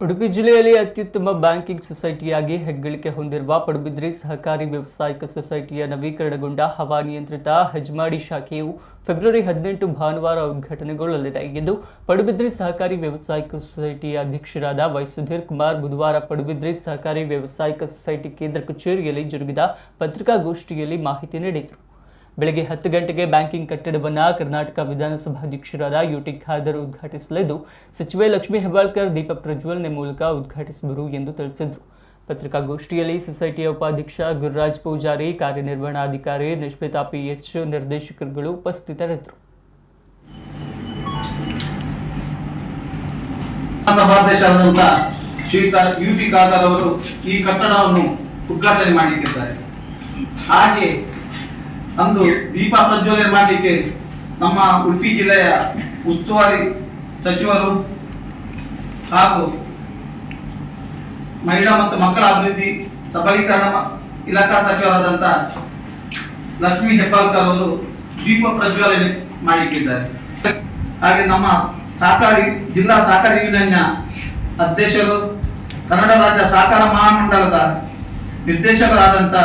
ಉಡುಪಿ ಜಿಲ್ಲೆಯಲ್ಲಿ ಅತ್ಯುತ್ತಮ ಬ್ಯಾಂಕಿಂಗ್ ಸೊಸೈಟಿಯಾಗಿ ಹೆಗ್ಗಳಿಕೆ ಹೊಂದಿರುವ ಪಡುಬಿದ್ರಿ ಸಹಕಾರಿ ವ್ಯವಸಾಯಿಕ ಸೊಸೈಟಿಯ ನವೀಕರಣಗೊಂಡ ಹವಾನಿಯಂತ್ರಿತ ಹೆಜ್ಮಾಡಿ ಶಾಖೆಯು ಫೆಬ್ರವರಿ ಹದಿನೆಂಟು ಭಾನುವಾರ ಉದ್ಘಾಟನೆಗೊಳ್ಳಲಿದೆ. ಎಂದು ಪಡುಬಿದ್ರಿ ಸಹಕಾರಿ ವ್ಯವಸಾಯಿಕ ಸೊಸೈಟಿಯ ಅಧ್ಯಕ್ಷರಾದ ವೈ ಸುಧೀರ್ ಕುಮಾರ್ ಬುಧವಾರ ಪಡುಬಿದ್ರಿ ಸಹಕಾರಿ ವ್ಯವಸಾಯಿಕ ಸೊಸೈಟಿ ಕೇಂದ್ರ ಕಚೇರಿಯಲ್ಲಿ ಜರುಗಿದ ಪತ್ರಿಕಾಗೋಷ್ಠಿಯಲ್ಲಿ ಮಾಹಿತಿ ನೀಡಿದರು. ಬೆಳಗ್ಗೆ ಹತ್ತು ಗಂಟೆಗೆ ಬ್ಯಾಂಕಿಂಗ್ ಕಟ್ಟಡವನ್ನು ಕರ್ನಾಟಕ ವಿಧಾನಸಭಾಧ್ಯಕ್ಷರಾದ ಯುಟಿ ಖಾದರ್ ಉದ್ಘಾಟಿಸಲಿದ್ದು, ಸಚಿವೆ ಲಕ್ಷ್ಮೀ ಹೆಬ್ಬಾಳ್ಕರ್ ದೀಪ ಪ್ರಜ್ವಲನೆ ಮೂಲಕ ಉದ್ಘಾಟಿಸುವರು ಎಂದು ತಿಳಿಸಿದರು. ಪತ್ರಿಕಾಗೋಷ್ಠಿಯಲ್ಲಿ ಸೊಸೈಟಿಯ ಉಪಾಧ್ಯಕ್ಷ ಗುರುರಾಜ್ ಪೂಜಾರಿ, ಕಾರ್ಯನಿರ್ವಹಣಾಧಿಕಾರಿ ನಿಷ್ಮಿತಾ ಪಿಎಚ್ ನಿರ್ದೇಶಕರುಗಳು ಉಪಸ್ಥಿತರಿದ್ದರು. ಶ್ರೀಯುತ ಯು ಟಿ ಖಾದರ್ ಅವರು ಈ ಕಟ್ಟಡವನ್ನು ಉದ್ಘಾಟನೆ ಮಾಡಲಿಕ್ಕಿದ್ದಾರೆ ಹಾಗೆ ಅಂದು ದೀಪ ಪ್ರಜ್ವಲನೆ ಮಾಡಲಿಕ್ಕೆ ನಮ್ಮ ಉಡುಪಿ ಜಿಲ್ಲೆಯ ಉಸ್ತುವಾರಿ ಸಚಿವರು ಹಾಗೂ ಮಹಿಳಾ ಮತ್ತು ಮಕ್ಕಳ ಅಭಿವೃದ್ಧಿ, ಸಬಲೀಕರಣ ಇಲಾಖಾ ಸಚಿವರಾದಂತಹ ಲಕ್ಷ್ಮೀ ಹೆಬ್ಬಾಳ್ಕರ್ ಅವರು ದೀಪ ಪ್ರಜ್ವಲನೆ ಮಾಡಲಿಕ್ಕಿದ್ದಾರೆ ಹಾಗೆ ನಮ್ಮ ಸಹಕಾರಿ, ಜಿಲ್ಲಾ ಸಹಕಾರಿ ಯೂನಿಯನ್ನ ಅಧ್ಯಕ್ಷರು ಕನ್ನಡ ರಾಜ್ಯ ಸಹಕಾರ ಮಹಾಮಂಡಲದ ನಿರ್ದೇಶಕರಾದಂಥ